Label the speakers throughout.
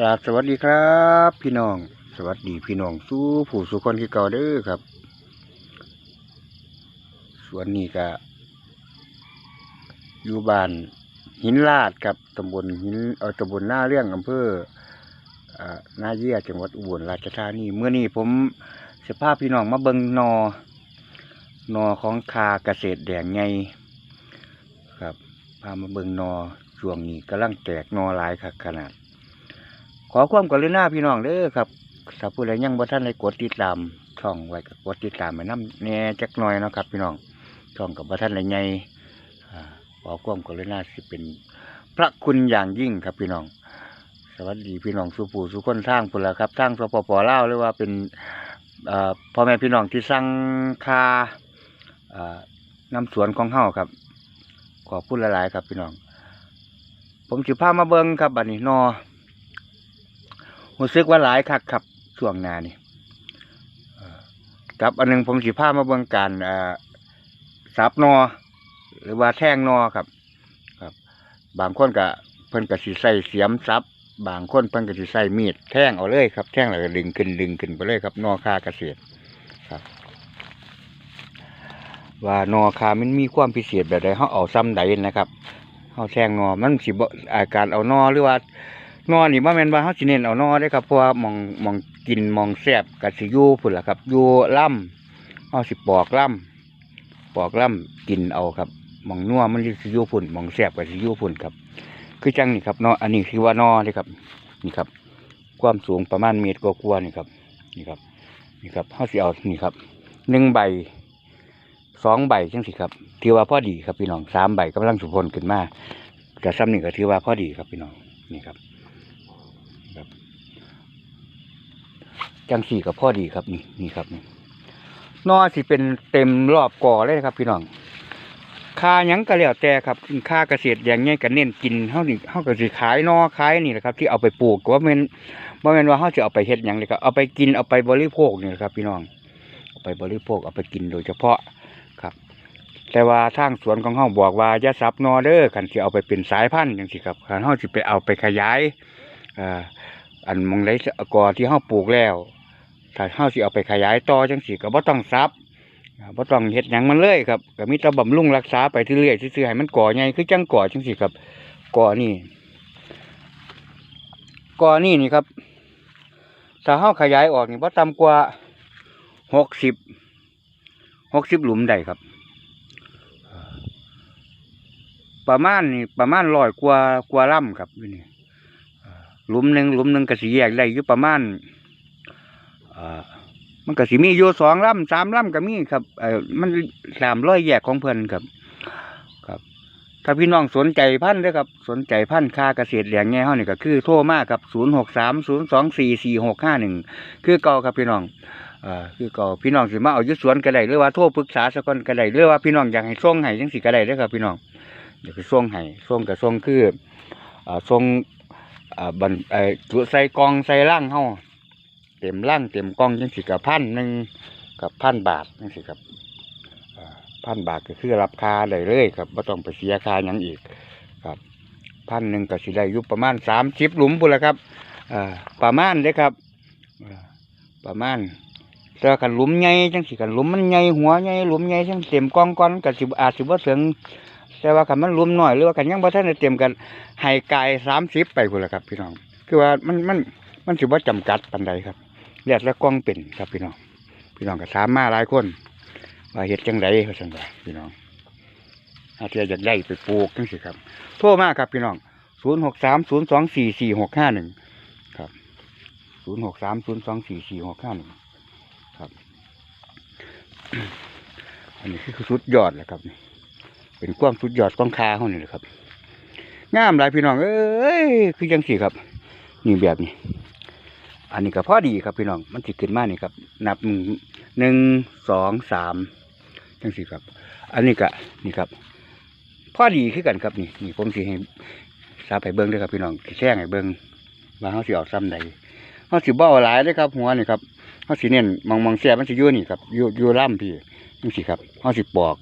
Speaker 1: กราบสวัสดีครับ พี่น้อง สวัสดีพี่น้องสู้ผู้สุคนที่เก่าเด้อครับส่วนนี้ก็อยู่บ้านหินลาดกับตำบลหินเออตำบลหน้าเรื่องอำเภอหน้าเยี่ยจังหวัดอุบลราชธานีเมื่อนี้ผมสภาพพี่น้องมาเบิงนอนอของคาเกษตรแดงไงครับพามาเบิงนอช่วงนี้กำลังแตกนอหลายคักขนาด ขอความกรุณาพี่น้องเด้อครับถ้าผู้ใดยังบ่ท่านได้กดติดตามช่องไว้ก็กดติดตามไปน้ำแน่จักหน่อยเนาะครับ พี่น้องช่องกับบ่ท่านได้ใหญ่อ่าขอความกรุณาสิเป็น พระคุณอย่างยิ่งครับพี่น้อง สวัสดีพี่น้องสุผู้สุคนทางพุ่นละครับทางสปปล่าวหรือว่าเป็นพ่อแม่พี่น้องที่สั่งคาเอ่อนำสวนของเฮาครับ ขอบคุณหลายๆครับพี่น้อง ผมสิพามาเบิ่งครับบัดนี้นอ รู้สึกว่าหลายคักครับช่วงนานี่เอ่อกับอันหนึงผมสิพามาเบิ่งการสับนอ หรือว่าแท่งนอครับ ครับ บางคนก็เพิ่นก็สิใส่เสียมสับ บางคนเพิ่นก็สิใส่มีดแท่งเอาเลยครับ แท่งแล้วก็ดึงขึ้นดึงขึ้นไปเลยครับ นอคาเกษตรครับ ว่านอคามันมีความพิเศษแบบใดเฮาเอาซ้ำใดนะครับเฮาแท่งนอมันสิบ่อาการเอานอหรือว่า นอนี่บ่แมนว่าเฮาสิเน้นเอานอเด้ครับเพราะว่ามองมองกินมองแซ่บก็สิยู่พุ่นล่ะครับยู่ล่ำเฮาสิปอกล่ำปอกล่ำกินเอาครับมองนัวมันสิยู่พุ่นมองแซ่บก็สิยู่พุ่นครับ คือจังนี่ครับนออันนี้คือว่านอเด้ครับ นี่ครับ ความสูงประมาณเมตรกว่าๆนี่ครับ นี่ครับ นี่ครับเฮาสิเอานี่ครับหนึ่งใบสองใบจังสิครับถือว่าพอดีครับพี่น้องสามใบกำลังสุพลขึ้นมาแต่ซ้ำนี่ก็ถือว่าพอดีครับพี่น้องนี่ครับ จังสี่กับพ่อดีครับนี่นี่ครับนี่นอสิเป็นเต็มรอบก่อเลยนะครับ พี่น้องค่าหยังก็แล้วแต่ครับค่าเกษตรอย่างเงี้ยก็เน้นกินเฮานี่เฮาก็สิขายนอขายนี่แหละครับ ที่เอาไปปลูกว่าม่นบ่แม่นว่าเฮาสิเอาไปเฮ็ดหยังเลยครับเอาไปกินเอาไปบริโภคนี่แหละครับ พี่น้องเอาไปบริโภคเอาไปกินโดยเฉพาะครับ แต่ว่าทางสวนของเฮาบอกว่าอย่าสับนอเด้อคันสิเอาไปเป็นสายพันธุ์จังซี่ครับคันเฮาสิไปเอาไปขยายอ่าอันมองไรกอที่เฮาปลูกแล้ว ถ้าเฮาสิเอาไปขยายต่อจังซี่ก็บ่ต้องซับบ่ต้องเฮ็ดหยังมันเลยครับก็มีแต่บำรุงรักษาไปเรื่อยๆซื่อๆให้มันก่อใหญ่คือจังก่อจังซี่ครับก่อนี่ก่อนี่นี่ครับถ้าเฮาขยายออกนี่บ่ต่ำกว่า60 60หลุมได้ครับ ประมาณนี่ประมาณร้อยกว่ากว่าลำครับนี่หลุมหนึ่งหลุมหนึ่งก็สิแยกได้อยู่ประมาณ มันก็สิมีอยู่สองลำสามลำก็มีครับเออมันสามร้อยแยกของเพิ่อนครับ ครับ ถ้าพี่น้องสนใจพันธุ์เด้อครับ สนใจพันธุ์ค่าเกษตรแหลงแง่เฮานี่ก็คือโทรมาครับศูนย์หกสามศูนย์สองสี่สี่หกห้าหนึ่งคือเก่าครับพี่น้องเอ่อคือเก่าพี่น้องสิมาเอายู่สวนก็ได้หรือว่าโทรปรึกษาสักคนก็ได้หรือว่าพี่น้องอยากให้ส่งให้จังสิก็ได้เด้ครับ พี่น้องอยากให้ส่งให้ส่งก็ส่งคืออ่อส่งอ่าบันไอ้จุใส่กองใส่ล่างเฮา เต็มล่างเต็มกล่องจังสิกับพันหนึ่งกับพันบาทจังสิครับพันบาทก็คือรับค่าได้เลยครับไม่ต้องไปเสียค่ายังอีกครับพันหนึ่งก็สิได้อยู่ประมาณสามสิบหลุมพุ่นละครับอประมาณเด้อครับประมาณแต่กันหลุมใหญ่จังสิกันหลุมมันใหญ่หัวใหญ่หลุมใหญ่จังเต็มกล่องก่อนก็สิบอาจสิบ่ถึงแต่ว่าคันมันหลุมน้อยหรือว่ากันยังบ่ทันได้เต็มกันให้กายสามสิบไปพุ่นละครับ พี่น้อง คือว่ามันมันมันถือว่าจำกัดปันใดครับ เรียกและกล้องเป็นครับพี่น้องพี่น้องก็ถามมาหลายคน ว่าเฮ็ดจังไดเขาสั่งว่าพี่น้องอาเทียอยากได้ไปปลูกจังสิครับ โทรมาครับพี่น้องศูนย์หกสามศูนย์สองสี่สี่หกห้าหนึ่งครับศูนย์หกสามศูนย์สองสี่สี่หกห้าหนึ่งครับ อันนี้คือสุดยอดแหละครับ เป็นความสุดยอดของคาเขานี่แหละครับงามหลายพี่น้องเอ้ยคือจังสี่ครับ นี่แบบนี้ อันนี้ก็พอดีครับพี่น้อง มันสิขึ้นมานี่ครับ นับหนึ่งหนึ่งสองสามจังสี่ครับ อันนี้ก็นี่ครับ พอดีคือกันครับนี่นี่ผมสิให้สาไปเบิ้งด้วยครับพี่น้องแช่งให้เบิ้งว่าเขาสิเอาซ้ำใดเขาสิบ่อาหลายเลยครับหัวนี่ครับเขาสิเน้นมองมองแซ่มันสิยู่นี่ครับยู่ยู่ล่ำพี่จังสี่ครับเขาสิปอก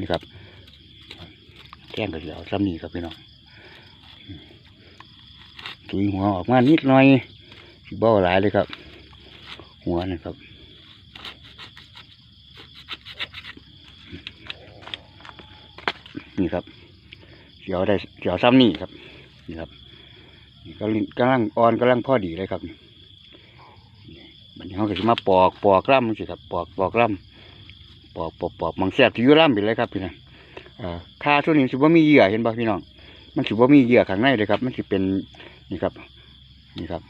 Speaker 1: นี่ครับแกล้งก็สิเอาซ้ำนี่ครับพี่น้องถุยหัวออกมานิดหน่อย สิบ่หลายเลยครับ หัวนะครับนี่ครับเสียวได้เสียวซ้ำนี่ครับนี่ครับนี่ก็ลิ้นกำลังอ่อนกำลังพอดีเลยครับนี่บันเขาก็จะมาปอกปอกล่ำสิครับปอกปอกล่ำปอกปอกปอกมังแซ่บที่ยู่ล่ำไปเลยครับพี่น้องเอ่าตัวนี้สิว่ามีเหยื่อเห็นป่ะพี่น้อง มันสิว่ามีเหยื่อข้างในเลยครับ มันสิเป็นนี่ครับ นี่ครับ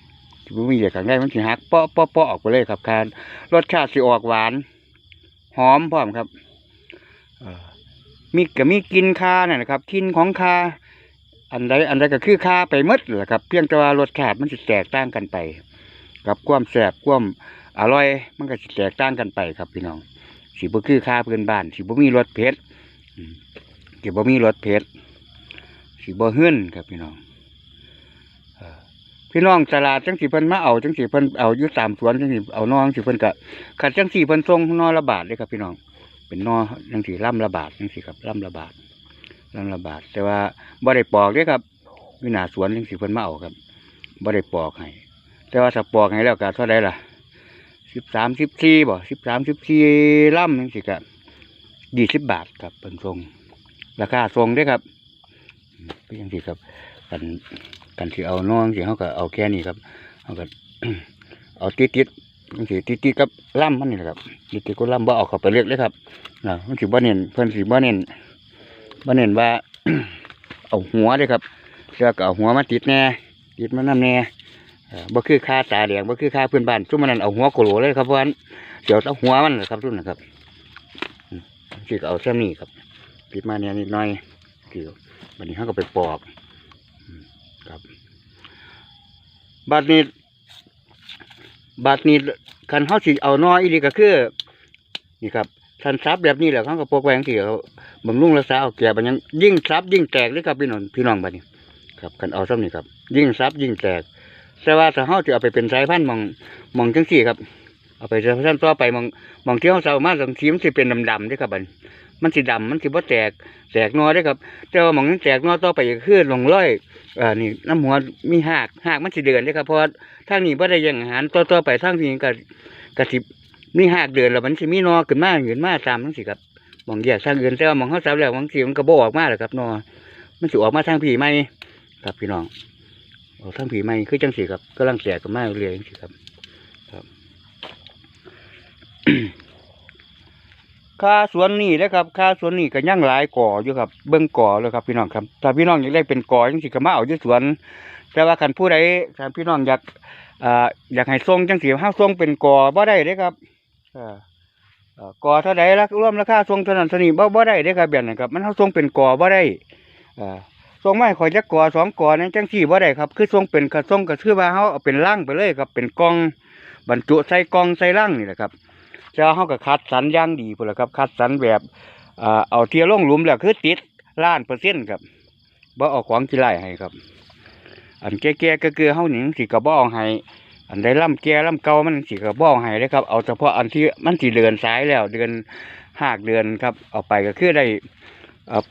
Speaker 1: บ่มีเหยื่อข้างในมันสิหักเปาะเปาะเปาะออกไปเลยครับคานรสชาติสิออกหวาน หอมพร้อมครับมีก็มีกินคาน่ะนะครับกินของคาอันใดอันใดก็คือคาไปมดแหละครับ เพียงแต่ว่ารสชาติมันสิแตกต่างกันไป กับความแสบความอร่อย มันก็สิแตกต่างกันไปครับพี่น้องสิบ่คือคาเพื่อนบ้าน สิบ่มีรสเผ็ดสิบ่มีรสเผ็ดสิบ่เฮือนครับพี่น้อง พี่น้องตลาดจังสิเพิ่นมาเอาจังสิเพิ่นเอาอยู่ตามสวนจังสิเอานอจังสิเพิ่นก็ขัดจังสิเพิ่นส่งนอละบาทเลยครับพี่น้อง เป็นนอจังสิล่ำละบาทจังสิครับล่ำละบาทล่ำละบาทแต่ว่าบ่ได้ปอกเด้ครับอยู่หน้าสวนจังสิเพิ่นมาเอาครับบ่ได้ปอกให้แต่ว่าถ้าปอกให้แล้วก็เท่าไดล่ะสิบสามสิบสี่บ่สิบสามสิบสี่ล่ำจังสิครับยี่สิบบาทครับเพิ่นส่งราคาส่งเด้ครับเป็นจังสิครับกัน กันสิเอาน้องสิเขาก็เอาแค่นี้ครับเขาก็เอาติดติดมันสิติดติดกับล่ำมันนี่แหละครับติดติดก็ล่ำบ่เอาเข้าไปเลือกเลยครับนะมันสิบ่เน้นเพิ่นสิบ่เน้นบ่เน้นว่าเอาหัวเลยครับแล้วก็เอาหัวมาติดแน่ติดมานำแน่บ่คือค่าตาแดงบ่คือค่าเพื่อนบ้านซุมมันนั่นเอาหัวโกโหลเลยครับเพราะว่าเดี๋ยวเอาหัวมันแหละครับทุกนะครับสิก็เอาแค่นี้ครับติดมาเนี่ยนิดหน่อยคือบัดนี้เขาก็ไปปอก ครับ บัดนี้บัดนี้คันเขาสิเอาน้อยอีหลีก็คือ นี่ครับทันซับแบบนี้แหละเขาก็ปกไว้อย่างที่เขาบำรุงรักษาเอาแก่บัดยังยิ่งซับยิ่งแตกเลยครับพี่น้องพี่น้องบัดนี้ ครับคันเอาซ้ำนี่ครับ ยิ่งซับยิ่งแตก แต่ว่าถ้าเขาจะเอาไปเป็นสายพันธุ์มองมองจังสี่ครับเอาไปสายพันธุ์ต่อไปมองมองที่เขาสามาสังทีมสิเป็นดำๆเด้อครับบัดนี้ มันสิดำมันสิบ่แตกแตกนอได้ครับ แต่ว่าหมองนั้นแตกนอต่อไปก็คือลงร้อยอ่านี่น้ำหัวมีหากหากมันสิเดือนเลยครับเพราะว่าทางนี้บ่ได้ยังอาหารต่อต่อไปทางนี้ก็ก็สิบมีหากเดือนแล้วมันสิมีนอขึ้นมาขึ้นมาตามทั้งสิครับมองแยกทางอื่นแต่ว่ามองเขาสับแล้วบางทีมันก็บ่ออกมาแหละครับนอมันสิออกมาทางผีใหมครับพี่น้องออกทางผีใหมคือจังสิครับกำลังแตกกันมากเรื่อยจังสิครับครับ ค่าสวนนี่นะครับค่าสวนนี่ก็ยังหลายก่ออยู่ครับเบิ่งก่อเลยครับพี่น้องครับถ้าพี่น้องอยากได้เป็นก่อจังสิก็มาเอาอยู่สวน แต่ว่าคันผู้ใดคันพี่น้องอยากอ่าอยากให้ส่งจังสิเฮาส่งเป็นก่อบ่ได้เด้ครับอ่อเอ่อก่อเท่าใดละร่วมราคาส่งเท่านั้นเท่านี้บ่บ่ได้เด้ครับแบบนั้นครับมันเฮาส่งเป็นก่อบ่ได้อ่อส่งมาให้ข่อยจักก่อสองก่อนั้นจังซี่บ่ได้ครับ คือส่งเป็นก็ส่งก็คือว่าเฮาเอาเป็นลังไปเลยครับเป็นกล่องบรรจุใส่กล่องใส่ลังนี่แหละครับ จะเขาก็คัดสรรอย่างดีพุ่นละครับ คัดสรรแบบเอาเทียลงหลุมแล้วคือติดล้านเปอร์เซ็นต์ครับบ่เอาของกีฬาให้ครับ อันแก่ๆก็คือเฮาหนิงสิกระบอาให้อันใดล่ำแก่ล่ำเก่ามันสิกระบอาให้เลยครับ เอาเฉพาะอันที่มันสิเดือนสายแล้วเดือนหากเดือนครับเอาไปก็คือได้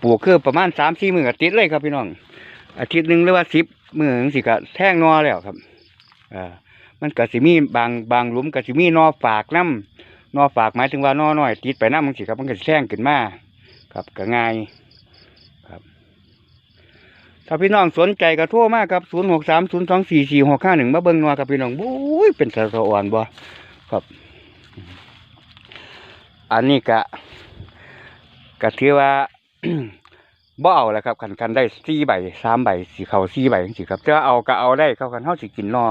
Speaker 1: ปลูกคือประมาณสามสี่มือก็ติดเลยครับพี่น้อง อาทิตย์หนึ่งหรือว่าสิบมือจังสิก็แท่งนอแล้วครับอ่ามันก็สิมีบางบางหลุมก็สิมีนอฝากน้ำ นอฝากหมายถึงว่านอน้อยติดไปน้ำมันสิครับมันก็แท่งขึ้นมาครับก็ง่ายครับถ้าพี่น้องสนใจก็โทรมาครับศูนย์หกสามศูนย์สองสี่สี่หกห้าหนึ่งมาเบิ่งนอกับพี่น้องบุ้ยเป็นสะสะอ่อนบ่ครับ อันนี้กะก็ถือว่าบ่เอาแล้วครับคันคันได้สี่ใบสามใบสีเขาสี่ใบจังครับแต่ว่าเอาก็เอาได้เขาคันเฮาสิกินนอ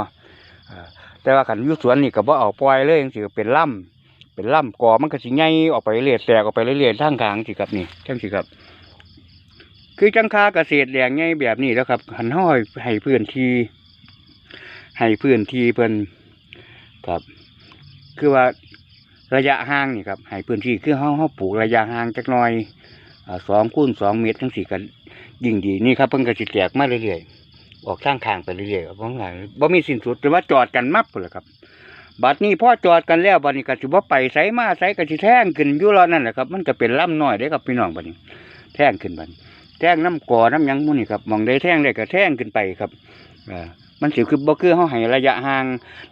Speaker 1: แต่ว่าคันยู่สวนนี่ก็บ่เอาปล่อยเลยจังซี่ก็เป็นล่ำ เป็นล่ำกอมันก็สิใหญ่ออกไปเรื่อยแตกออกไปเรื่อยๆทางกลางสิครับนี่จังสิครับ คือจังคาเกษตรแดงใหญ่แบบนี้แล้วครับหันห้อยให้พื้นที่ให้พื้นที่เพิ่นครับ คือว่าระยะห่างนี่ครับให้พื้นที่คือเฮาเฮาปลูกระยะห่างจักหน่อยสองคูณสองเมตรทั้งสี่กันยิ่งดีนี่ครับเพิ่นก็สิแตกมาเรื่อยๆออกทางข้างไปเรื่อยๆครับบ่งานบ่มีสิ้นสุดแต่ว่าจอดกันมับพุ่นล่ะครับ บัดนี้พอจอดกันแล้วบัดนี้ก็สิบ่ไปไสมาไสก็สิแท่งขึ้นอยู่รอนั่นแหละครับ มันก็เป็นลำน้อยเด้ครับพี่น้องบัดนี้ แท่งขึ้นบัดนี้แท่งน้ำก่อน้ำยังมู่นี่ครับมองได้แท่งได้ก็แท่งขึ้นไปครับอ่ามันสิคือบ่คือเฮาให้ระยะห่าง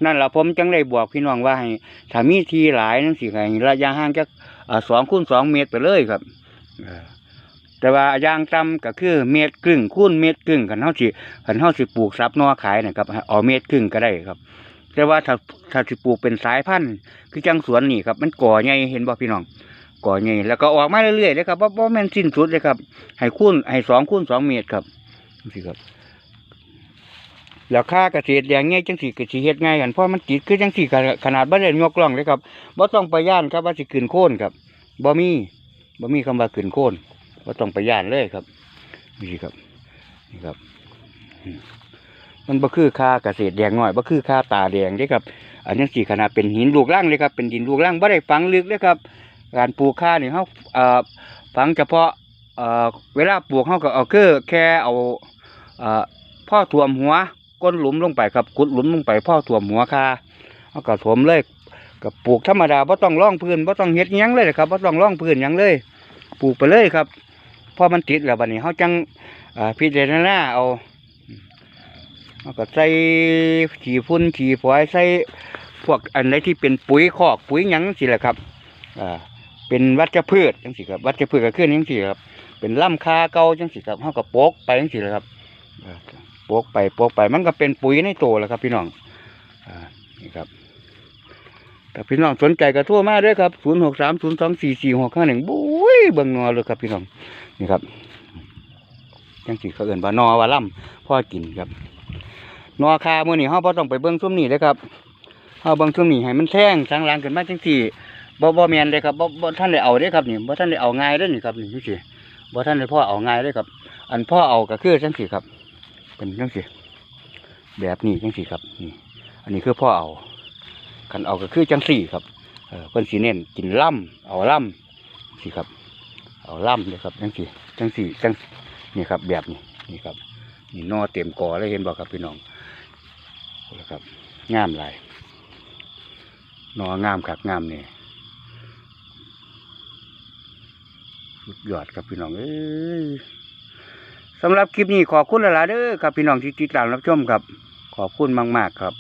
Speaker 1: นั่นล่ะผมจังได้บอกพี่น้องว่าให้ถ้ามีทีหลายจังสิให้ระยะห่างจักอ่า2คูณ2เมตรไปเลยครับแต่ว่ายางต่ำก็คือเมตรครึ่งคูณเมตรครึ่งคันเฮาสิคันเฮาสิปลูกซับนอขายนะครับเอาเมตรครึ่งก็ได้ครับ แต่ว่าถ้าถ้าสิปลูกเป็นสายพันธุ์คือจังสวนนี่ครับ มันก่อใหญ่เห็นบ่พี่น้องก่อใหญ่แล้วก็ออกมาเรื่อยๆเลยครับบ่บ่แม่นสิ้นสุดเลยครับ ให้คูณให้สองคูณสองเมตรครับจังซี่ครับ แล้วค่าเกษตรอย่างงี้ยจังสี่ก็สิเฮ็ดง่ายกันเพราะมันติดคือจังสี่ขนาดขนาดบ่ได้ยกล่องเลยครับบ่ต้องไปย่านครับว่าสิขึ้นโค่นครับบ่มีบ่มีคำว่าขึ้นโค่นบ่ต้องไปย่านเลยครับนี่ครับนี่ครับ มันบ่คือค่าเกษตรแดงน้อยบ่คือค่าตาแดงเด้ครับ อันนี้สี่ขนาดเป็นหินลูกร่างเลยครับ เป็นดินลูกร่างบ่ได้ฝังลึกเลยครับ การปลูกข้านี่เฮาเอ่อฝังเฉพาะเอ่อเวลาปลูกเฮาก็เอาคือแค่เอาเอ่อพ่อท่วมหัวก้นหลุมลงไปครับขุดหลุมลงไปพ่อท่วมหัวคาเฮาก็ถมเลยก็ปลูกธรรมดาบ่ต้องร่องพื้นบ่ต้องเฮ็ดยังเลยครับบ่ต้องร่องพื้นยังเลย ปลูกไปเลยครับพอมันติดแล้วบัดนี้เฮาจังพิจารณาเอา เฮาก็ใส่ฉี่ฝุ่นฉี่ฝอยใส่พวกอันใดที่เป็นปุ๋ยคอกปุ๋ยหยังสิแหละครับอ่าเป็นวัชพืชจังสิครับวัชพืชก็คือจังสิครับ เป็นลำคาเก่าจังสิครับเฮาก็โปกไปจังสิแหละครับโปกไปโปกไปมันก็เป็นปุ๋ยในตัวแล้วครับ พี่น้องอ่านี่ครับถ้าพี่น้องสนใจก็โทรมาด้วยครับศูนย์หกสามศูนย์สองสี่สี่หกห้าหนึ่งบุ้ยเบิ่งนอเลยครับพี่น้องนี่ครับจังสิเขาเอื่นว่านอว่าล่ำพ่อกินครับ นอคามื่อนี้เฮาบ่ต้องไปเบิ่งซุ้มนี่เลยครับเฮาเบิ่งซุ้มนี่ให้มันแท่งสังหลังขึ้นมาจังสี่บ่บ่แม่นเลยครับบ่บ่ท่านได้เอาเด้ครับนี่บ่ท่านได้เอาง่ายเด้นี่ครับนี่จังซี่บ่ท่านได้พ่อเอาง่ายเด้ครับ อันพ่อเอาก็คือจังซี่ครับ เป็นจังซี่แบบนี้จังซี่ครับนี่อันนี้คือพ่อเอาคันเอาก็คือจังซี่ครับเออเพิ่นสิเน้นกินล่ำเอาล่ำสิครับเอาล่ำเลยครับจังซี่จังซี่จังนี่ครับแบบนี้นี่ครับนี่นอเต็มกอเลยเห็นบ่ครับพี่น้อง นะครับ งามหลายนองามครับงามนี่สุดยอดครับพี่น้องเอ้ยสำหรับคลิปนี้ขอบคุณหลายๆเด้อครับพี่น้องที่ติดตามรับชมครับ ขอบคุณมาก ๆ ครับ